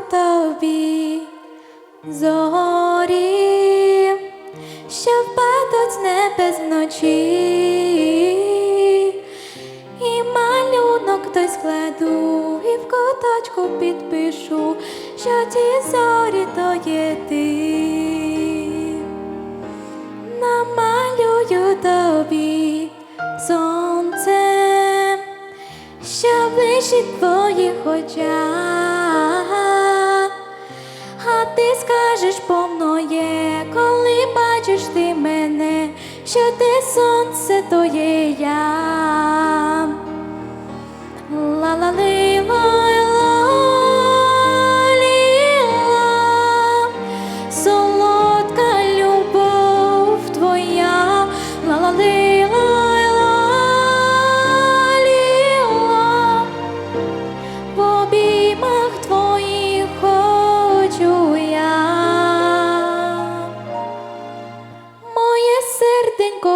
тобі зорі, що впадуть з небес вночі, і малюнок той складу, і в куточку підпишу, що ті зорі то є ти. Намалюю тобі сонце, що в твоїх очах, ти скажеш повно є, коли бачиш ти мене, що ти сонце, то є я.